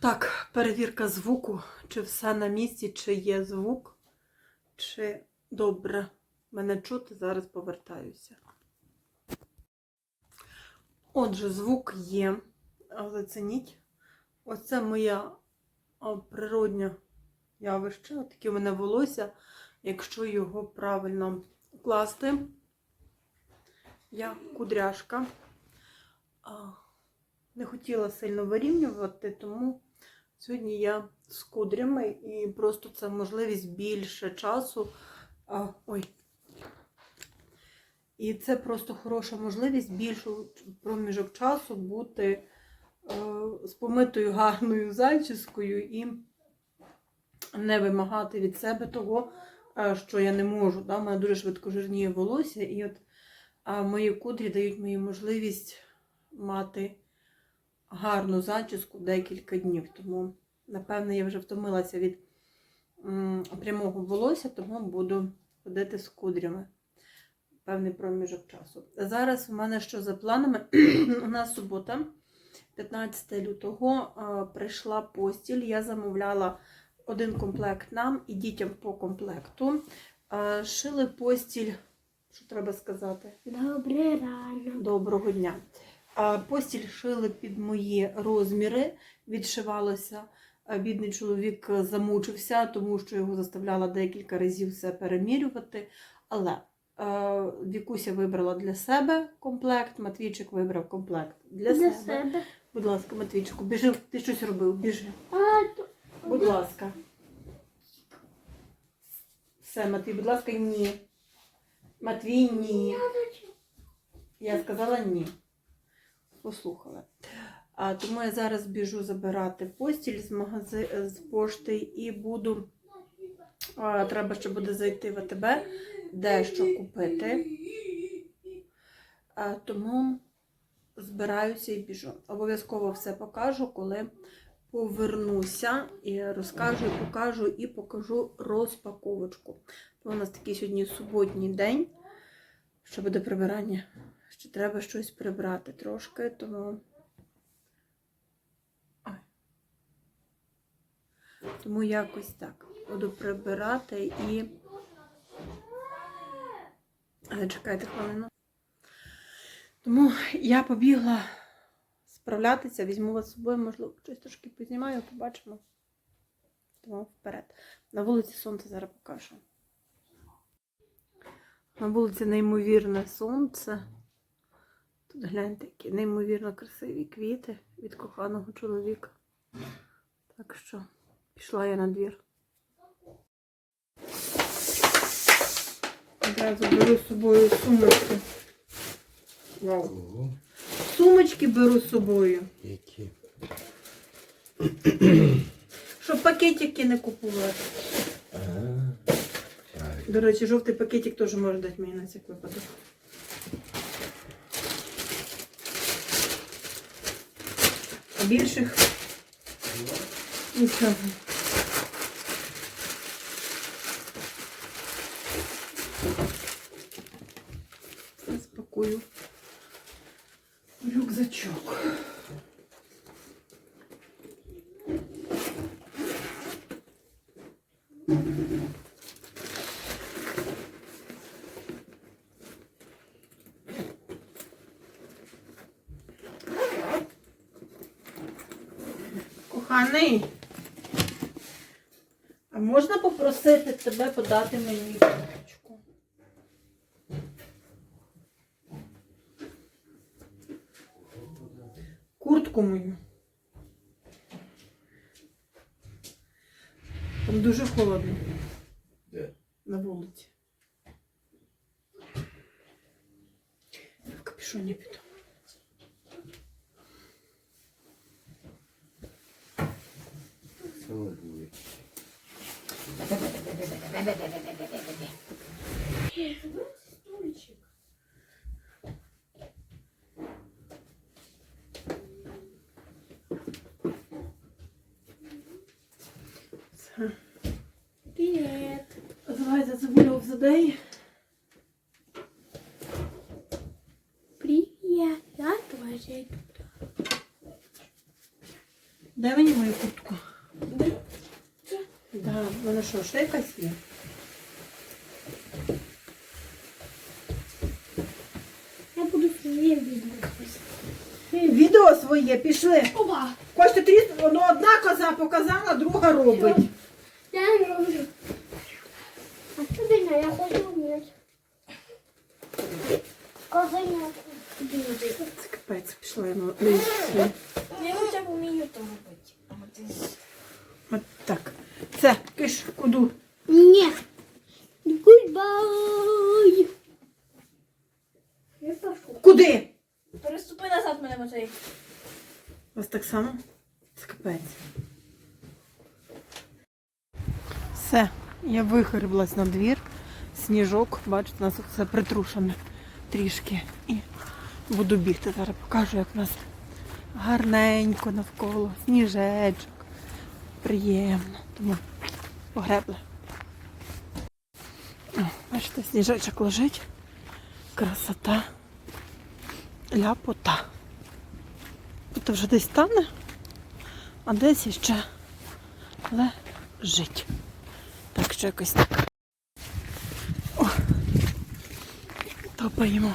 Так, перевірка звуку, чи все на місці, чи є звук, чи добре мене чути, зараз повертаюся. Отже, звук є. Зацініть. Оце моя а, природня явище. Таке у мене волосся. Якщо його правильно класти, я кудряшка. Не хотіла сильно вирівнювати, тому сьогодні я з кудрями і просто це можливість більше часу. А, ой. І це просто хороша можливість більшу проміжок часу бути е, з помитою гарною зачіскою і не вимагати від себе того, е, що я не можу. Да? У мене дуже швидко жирніє волосся, і от а мої кудрі дають мені можливість мати гарну зачіску декілька днів. Тому, напевно, я вже втомилася від прямого волосся, тому буду ходити з кудрями певний проміжок часу. Зараз у мене що за планами? у нас субота, 15 лютого, прийшла постіль. Я замовляла один комплект нам і дітям по комплекту. Шили постіль, що треба сказати? Добре рано. Доброго дня. Постіль шили під мої розміри, відшивалося. Бідний чоловік замучився, тому що його заставляла декілька разів все перемірювати. Але е, Вікуся вибрала для себе комплект, Матвійчик вибрав комплект для, Для себе. себе. Будь ласка, Матвійчику, біжи, ти щось робив, біжи. А. Будь ласка. Все, Матвій, будь ласка, ні. Матвій, ні. Я сказала ні. Послухала. А, тому я зараз біжу забирати постіль з магази... з пошти і буду. А, треба ще буде зайти в АТБ, дещо купити. А, тому збираюся і біжу. Обов'язково все покажу, коли повернуся і розкажу, і покажу і покажу розпаковочку. У нас такий сьогодні суботній день, що буде прибирання. Ще треба щось прибрати трошки, тому. Тому якось так. Буду прибирати і. Але чекайте хвилину. Тому я побігла справлятися, візьму вас з собою, можливо, щось трошки познімаю, побачимо. Тому вперед. На вулиці сонце зараз покажу. На вулиці неймовірне сонце. Гляньте, які неймовірно красиві квіти від коханого чоловіка. Так що пішла я на двір. Одразу беру з собою сумочки. Вау. Сумочки беру з собою. які. Щоб пакетики не купувати. До речі, жовтий пакетик теж може дати мені на цей випадок. Більших нічого. Зараз Коханий, а можна попросити тебе подати мені day. Привет. Я тоже. Дай мені мою куртку. Да, вона що, ще якась є? Я буду своє відео писати. Відео своє пішли. Опа! Костя, ти ну, одна коза показала, друга робить. Це капець, пішла я на Я хоча б вмію то робити. А ти От так. Це, пиш, куди? Ні. Гудбай. Я. Куди? переступи назад мене Матвій. У вас так само? Це капець. Все, я вихарблась на двір. Сніжок, бачите, у нас все притрушене трішки. І буду бігти. Зараз покажу, як у нас гарненько навколо. Сніжечок. Приємно. Тому погребли. Бачите, сніжечок лежить. Красота. Ляпота. Тут вже десь стане, а десь іще лежить. Так що якось так. О, топаємо.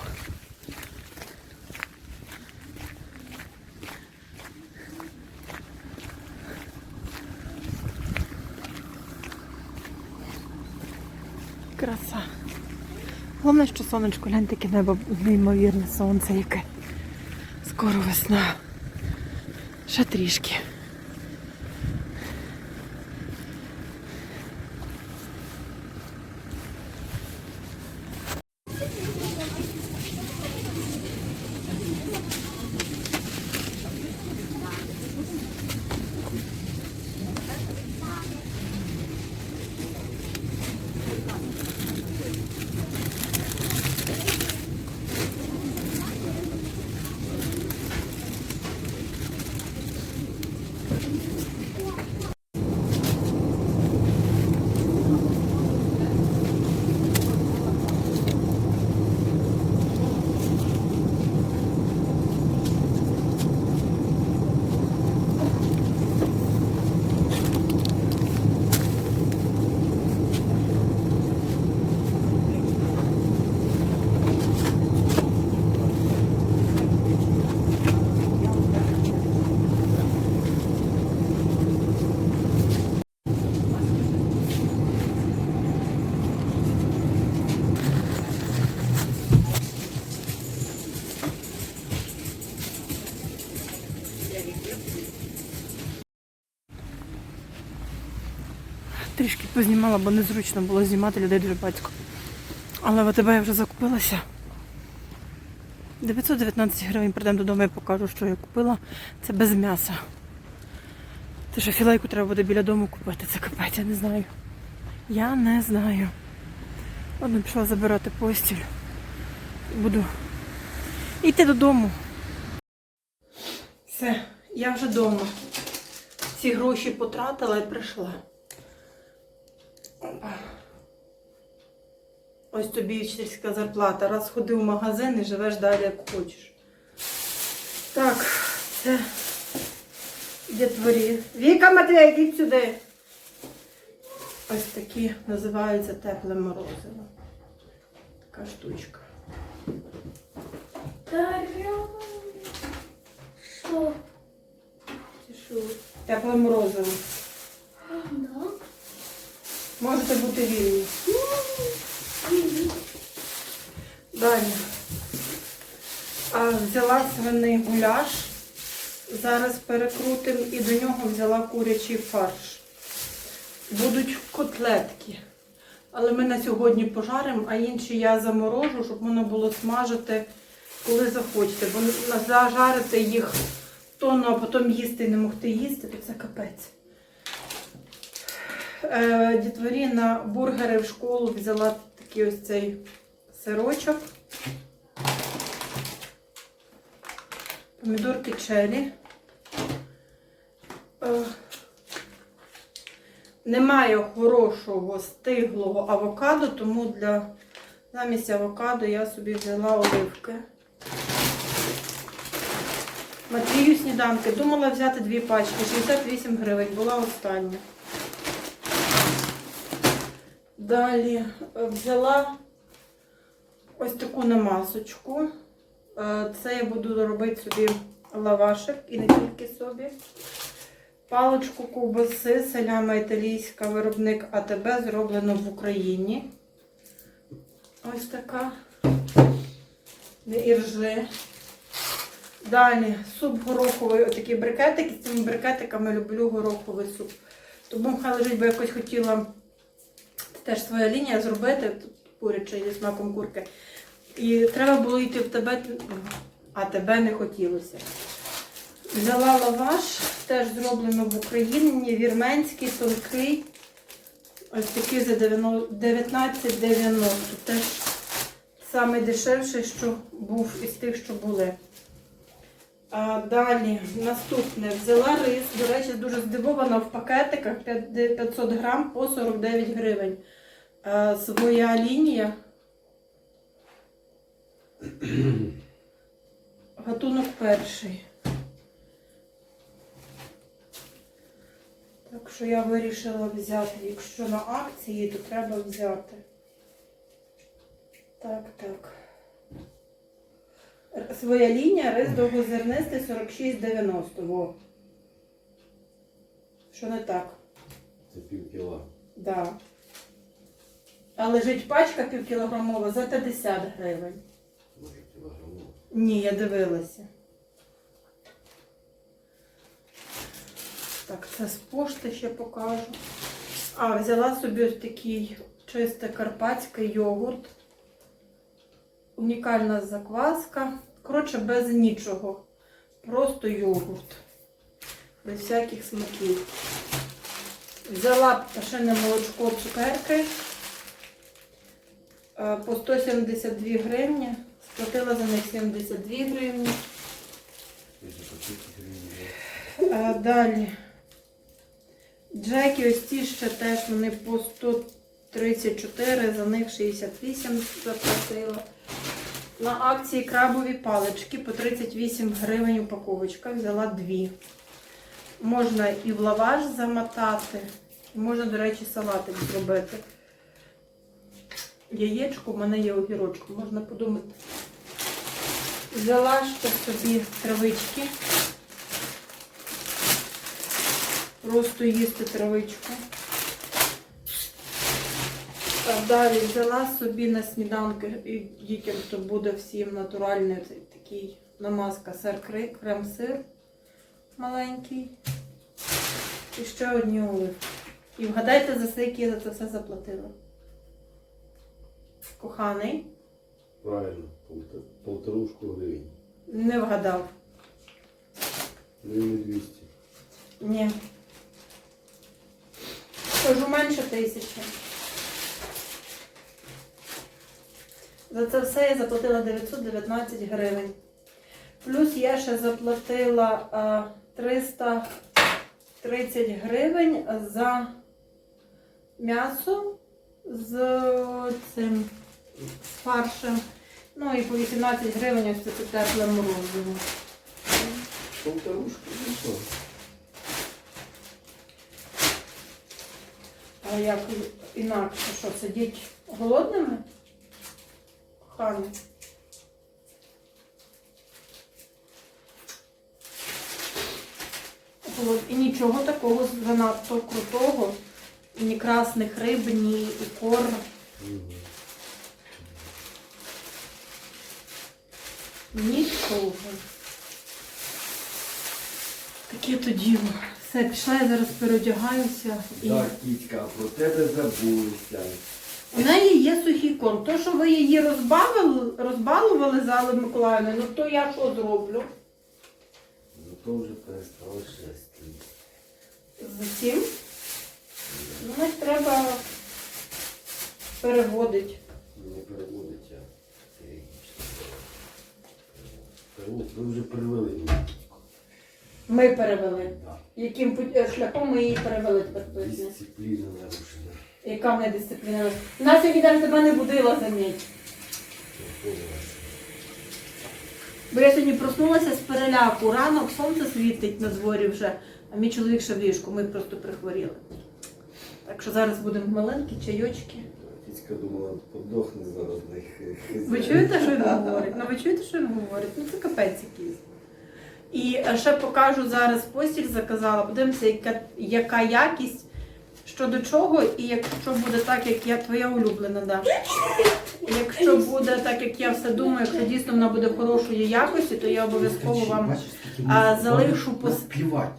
Краса. Головне, що сонечко, глянь, таке небо неймовірне сонце яке. Скоро весна. Ще трішки. Трішки познімала, бо незручно було знімати людей дуже батько. Але в АТБ я вже закупилася. 919 гривень прийдемо додому, я покажу, що я купила. Це без м'яса. Те, що філейку треба буде біля дому купити, це капець, я не знаю. Я не знаю. Ладно, пішла забирати постіль. Буду йти додому. Все, я вже вдома. Ці гроші потратила і прийшла. Ось тобі вчительська зарплата. Раз ходив в магазин і живеш далі, як хочеш. Так, це дітворі. Віка Матвій, йдіть сюди. Ось такі називаються тепле морозиво. Така штучка. Що? Тепле морозиво. Можете бути вільні. Далі. А, взяла свиний гуляш. Зараз перекрутим і до нього взяла курячий фарш. Будуть котлетки. Але ми на сьогодні пожаримо, а інші я заморожу, щоб можна було смажити, коли захочете. Бо зажарити їх тонну, а потім їсти і не могти їсти, то це капець. Е, Дітворі на бургери в школу взяла такий ось цей сирочок. Помідорки черрі. Е, Немає хорошого стиглого авокадо, тому для замість авокадо я собі взяла оливки. Матвію сніданки. Думала взяти дві пачки, 68 гривень, була остання. Далі е, взяла ось таку намазочку. Е, Це я буду робити собі лавашик і не тільки собі. Паличку ковбаси, селяма італійська, виробник АТБ, зроблено в Україні. Ось така. Іржи. Далі суп гороховий, отакі брикетики. З цими брикетиками люблю гороховий суп. Тому хай лежить, бо якось хотіла теж своя лінія зробити, тут куряча зі смаком курки. І треба було йти в тебе, а тебе не хотілося. Взяла лаваш, теж зроблено в Україні, вірменський, тонкий. Ось такий за 19,90. Теж самий дешевший, що був із тих, що були. Далі, наступне. Взяла рис. До речі, дуже здивована в пакетиках 500 грам по 49 гривень. Своя лінія. Гатунок перший. Так що я вирішила взяти. Якщо на акції, то треба взяти. Так, так. Своя лінія, рис довгозернистий 46,90. Во. Що не так? Це пів кіла. Да. А лежить пачка півкілограмова за 50 гривень. Може кілограмова. Ні, я дивилася. Так, це з пошти ще покажу. А, взяла собі ось такий чистий карпатський йогурт. Унікальна закваска. Коротше, без нічого. Просто йогурт. Без всяких смаків. Взяла пташине молочко цукерки е, по 172 гривні. Сплатила за них 72 гривні. Це по 30 гривень. А, далі. Джеки ось ці ще теж вони по 134, за них 68 заплатила. На акції крабові палички по 38 гривень упаковочка. Взяла дві. Можна і в лаваш замотати, і можна, до речі, салатик зробити. Яєчко, в мене є огірочку, можна подумати. Взяла ще собі травички. Просто їсти травичку. Далі взяла собі на сніданки і дітям, то буде всім натуральний такий намазка кри- крем-сир маленький. І ще одні оливки. І вгадайте, за скільки я за це все заплатила. Коханий, Правильно, полторушку гривень. не вгадав. Гривень 200. Ні. Кажу менше тисячі. За це все я заплатила 919 гривень. Плюс я ще заплатила е, 330 гривень за м'ясо з цим з фаршем. Ну і по 18 гривень ось це тепле морозиво. Полторушку, ну? А як інакше, що сидіть голодними? Кохані. Голод- І нічого такого занадто крутого. І ні красних риб, ні ікор. Нічого. Таке то діло. Все, пішла, я зараз переодягаюся. І... Так, кітька, про тебе забулися. У неї є сухий корм. То, що ви її розбавили, розбалували за Алли Миколаївною, ну то я що зроблю? Ну то вже перестало шести. З цим? Ну, треба переводити. Не переводить, а періодично. Перевод. Ви вже перевели кітьку. Ми перевели. Да. Яким пут- е, шляхом ми її перевели тепер поясни? Дисципліна нарушена. Яка в неї дисципліна? Вона сьогодні навіть тебе не будила заміть. Бо я сьогодні проснулася з переляку. Ранок сонце світить на дворі вже, а мій чоловік ще в ліжку, ми просто прихворіли. Так що зараз будемо маленькі чайочки. Фіцька думала, подохне зараз на їх Ви чуєте, що він говорить? Ну ви чуєте, що він говорить? Ну це капець якийсь. І е, ще покажу зараз постіль заказала. Подивимося, яка, яка якість, що до чого, і якщо буде так, як я твоя улюблена, да. Якщо буде так, як я все думаю, якщо дійсно вона буде хорошої якості, то я обов'язково вам а, залишу Плівать.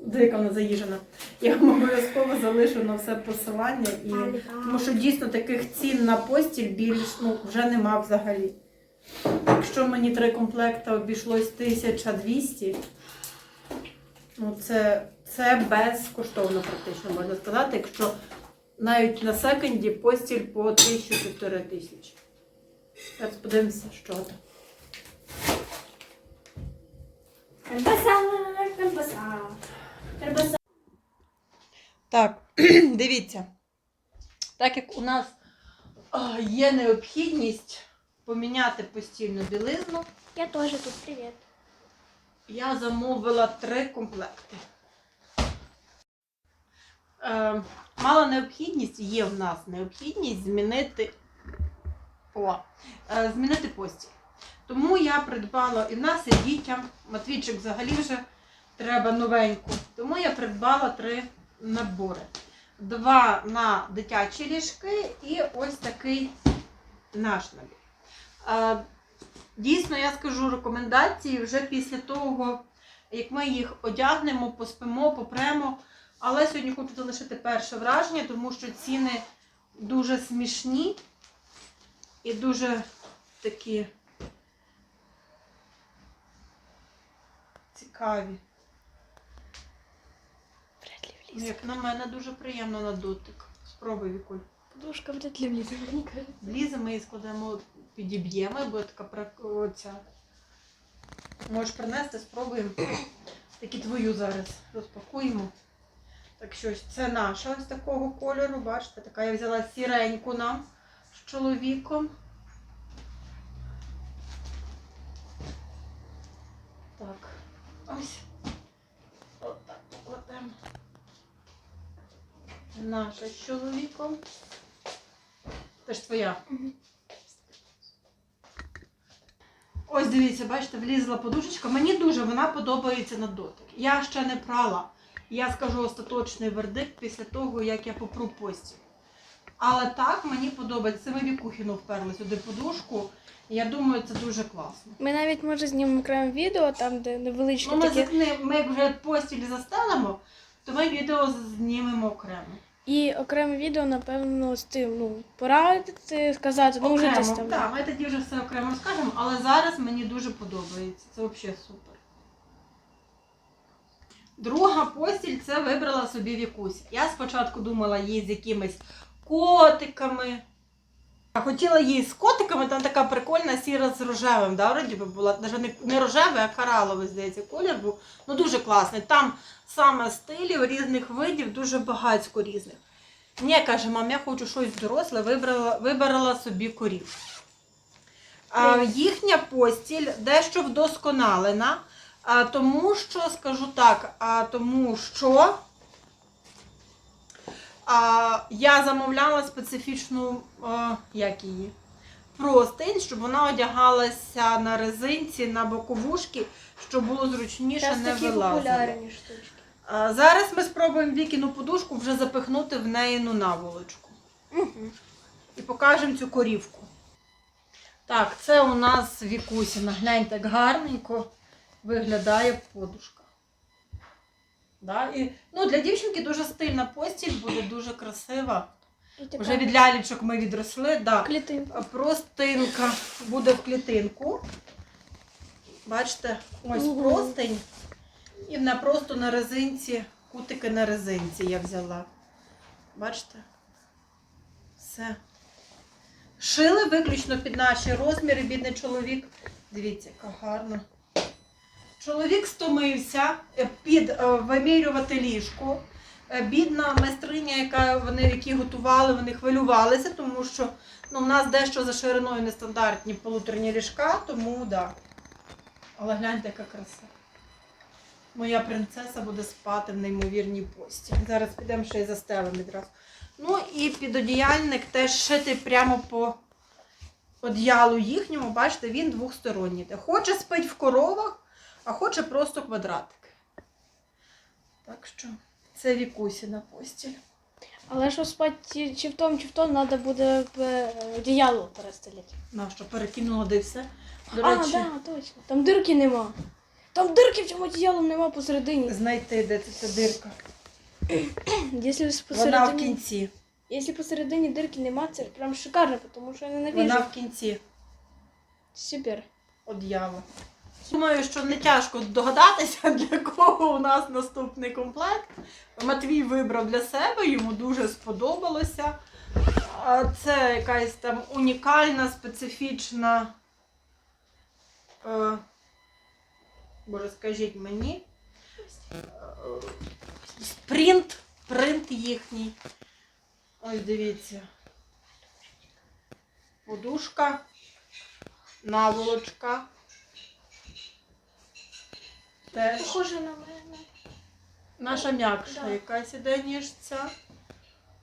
Дика вона заїжджена. Я вам обов'язково залишу на все посилання і. Тому що дійсно таких цін на постіль більш ну, вже нема взагалі. Якщо мені три комплекти обійшлось 1200, ну це, це безкоштовно практично можна сказати, якщо навіть на секонді постіль по 1000-1500 тисяч. Зараз подивимося, що там. Колбаса. Так, дивіться. Так як у нас є необхідність поміняти постільну білизну, Я тоже тут, привет. Я замовила три комплекти. Е, мала необхідність, є в нас необхідність змінити, о, е, змінити постіль. Тому я придбала і в нас, і дітям. Матвійчик взагалі вже треба новеньку. Тому я придбала три набори. Два на дитячі ліжки і ось такий наш набір. Е, Дійсно, я скажу рекомендації вже після того, як ми їх одягнемо, поспимо, попремо. Але сьогодні хочу залишити перше враження, тому що ціни дуже смішні і дуже такі цікаві. Як на мене, дуже приємно на дотик. Спробуй, Вікуль. Подушка вряд ли влізе, мені. Влізе, ми її складемо, підіб'ємо, бо така оця. Можеш принести, спробуємо. Такі твою зараз розпакуємо. Так що це наша ось такого кольору, бачите, така я взяла сіреньку нам з чоловіком. Так, ось. Отак покладемо. Наша з чоловіком. Це ж твоя. Ось дивіться, бачите, влізла подушечка. Мені дуже вона подобається на дотик. Я ще не прала. Я скажу остаточний вердикт після того, як я попру постіль. Але так мені подобається. Це ми вікухіну вперли сюди подушку. Я думаю, це дуже класно. Ми навіть може знімемо окреме відео, там, де невеличкі Ну, ми, такі. ми вже постіль застелимо, то ми відео знімемо окремо. І окреме відео, напевно, з тим, ну, порадити, сказати, ну вже десь там. так, ми тоді вже все окремо розкажемо, але зараз мені дуже подобається. Це взагалі супер. Друга постіль це вибрала собі вікусь. Я спочатку думала їй з якимись котиками. А хотіла їй з котиками, там така прикольна сіра з рожевим, да, вроді би була. Навіть не, не рожевий, а кораловий, здається, колір був. Ну дуже класний. Там саме стилів різних видів, дуже багатько різних. Ні, каже, мам, я хочу щось доросле, вибрала, вибрала собі корів. А, їхня постіль дещо вдосконалена, а, тому що, скажу так, а, тому що а, я замовляла специфічну, а, як її, простинь, щоб вона одягалася на резинці, на боковушки, щоб було зручніше не такі популярні штучки. А, Зараз ми спробуємо Вікіну подушку вже запихнути в неї ну, наволочку. Угу. І покажемо цю корівку. Так, це у нас Вікусіна. Гляньте, як гарненько виглядає подушка. Да? І, ну, для дівчинки дуже стильна постіль, буде дуже красива. Вже від лялечок ми відросли. Да. клітинка. Простинка буде в клітинку. Бачите, ось Мгм. простинь. І вона просто на резинці, кутики на резинці я взяла. Бачите? Все. Шили виключно під наші розміри, бідний чоловік. Дивіться, яка гарна. Чоловік стомився е, під е, вимірювати ліжко. Е, Бідна майстриня, яка вони які готували, вони хвилювалися, тому що ну, в нас дещо за шириною нестандартні полуторні ліжка, тому да. Але гляньте, яка краса. Моя принцеса буде спати в неймовірній пості. Зараз підемо ще й застелимо відразу. Ну і підодіяльник теж шитий прямо по одіялу їхньому, бачите, він двохсторонній. Хоче спить в коровах, а хоче просто квадратик. Так що це вікусіна постіль. Але що спати чи в том, чи в том, треба буде е, одіяло перестелити. На що перекинула де все. До а, речі, да, точно. Там дирки нема. Там дирки в цьому одіялу нема посередині. знайти, де це ця дирка. Якщо Вона в кінці. якщо посередині дирки нема, це прям шикарно, тому що я ненавижу. Вона в кінці Супер. одіяла. Думаю, що не тяжко догадатися, для кого у нас наступний комплект. Матвій вибрав для себе, йому дуже сподобалося. Це якась там унікальна, специфічна. Е, боже, скажіть мені. Е, принт, принт їхній. Ось дивіться. Подушка, наволочка. Теж Похоже на мене. наша м'якша Да. якась іде, ніж ця.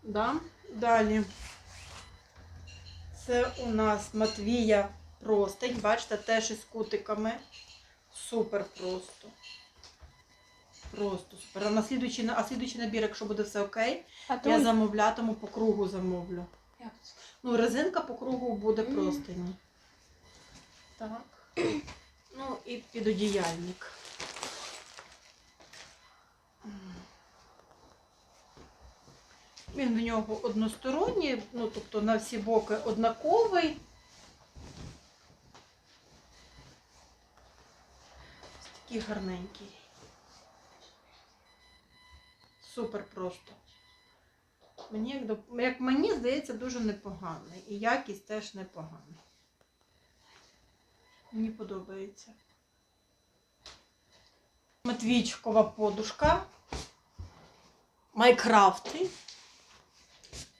Да? Далі. Це у нас Матвія простень. Бачите, теж із кутиками. Супер просто. Просто супер. А на слідуючий, а слідуючий набір, якщо буде все окей, А я замовлятиму по кругу замовлю. Як? Ну, резинка по кругу буде простині. Так. Ну і підодіяльник. Він в нього односторонній, ну тобто на всі боки однаковий. Ось такий гарненький. Супер просто. Мені, як, мені здається, дуже непоганий. І якість теж непогана. Мені подобається. Матвійчикова подушка. Майкрафти.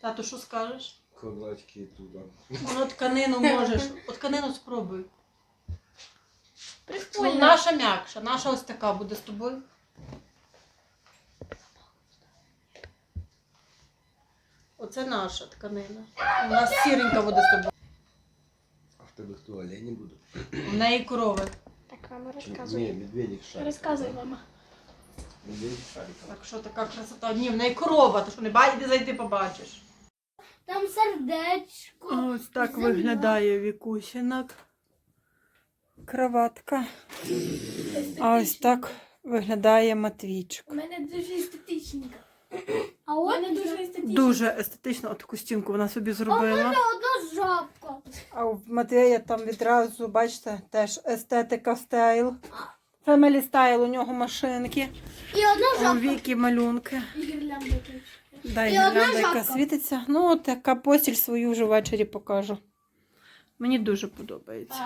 Тато, що скажеш? Квадратики туди. Воно тканину можеш. От тканину спробуй. Ну, Прикольно. наша м'якша, наша ось така буде з тобою. Оце наша тканина. У нас сіренька буде з тобою. А в тебе хто олені будуть? У неї корови. Так, мама, Ні, розказуй. медведик шарик. Розказуй, мама. Медведик шарик. Так що така красота. Ні, в неї корова, ти що не бачиш, іди зайди побачиш. Там сердечко. Ось так Земля. виглядає вікусінок. Кроватка. А ось так виглядає Матвійчик. У мене дуже естетичненько. А У от мене дуже естетично. Дуже естетично от таку стінку вона собі зробила. одна жабка. А у Матвія там відразу, бачите, теж естетика стайл. Family стайл у нього машинки. І одна У жабка. віки малюнки. І гірлянда тут. Дай І одна гірлянда, яка жабка. світиться. Ну, от така постіль свою вже ввечері покажу. Мені дуже подобається.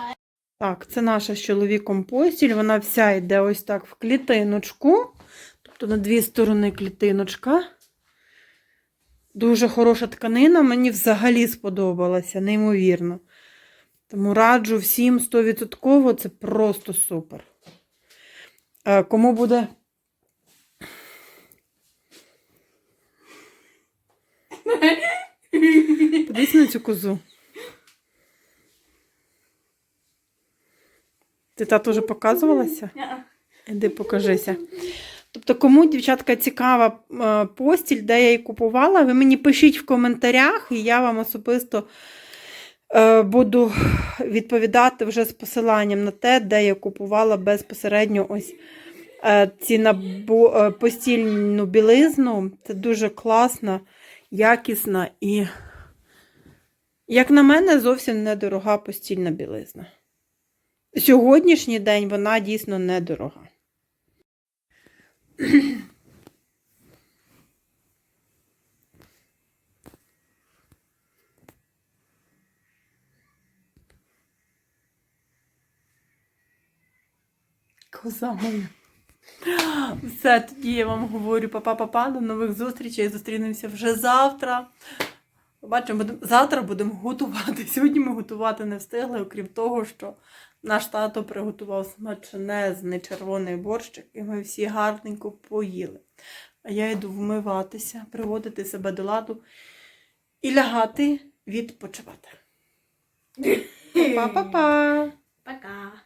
Так, це наша з чоловіком постіль. Вона вся йде ось так в клітиночку. Тобто на дві сторони клітиночка. Дуже хороша тканина, мені взагалі сподобалася, неймовірно. Тому раджу всім 100%, це просто супер. Е, Кому буде. Подивись на цю козу. Ти та теж показувалася? Іди покажися. Тобто, кому, дівчатка, цікава е, постіль, де я її купувала, ви мені пишіть в коментарях, і я вам особисто е, буду відповідати вже з посиланням на те, де я купувала безпосередньо ось е, ці постільну білизну. Це дуже класна, якісна і, як на мене, зовсім недорога постільна білизна. Сьогоднішній день вона дійсно недорога. Коза моя. Все, тоді я вам говорю па-па-па-па, до нових зустрічей. Зустрінемося вже завтра. Бачимо, будем... завтра будемо готувати. Сьогодні ми готувати не встигли, окрім того, що наш тато приготував смачнезний червоний борщик, і ми всі гарненько поїли. А я йду вмиватися, приводити себе до ладу і лягати відпочивати. Па-па-па! Пока.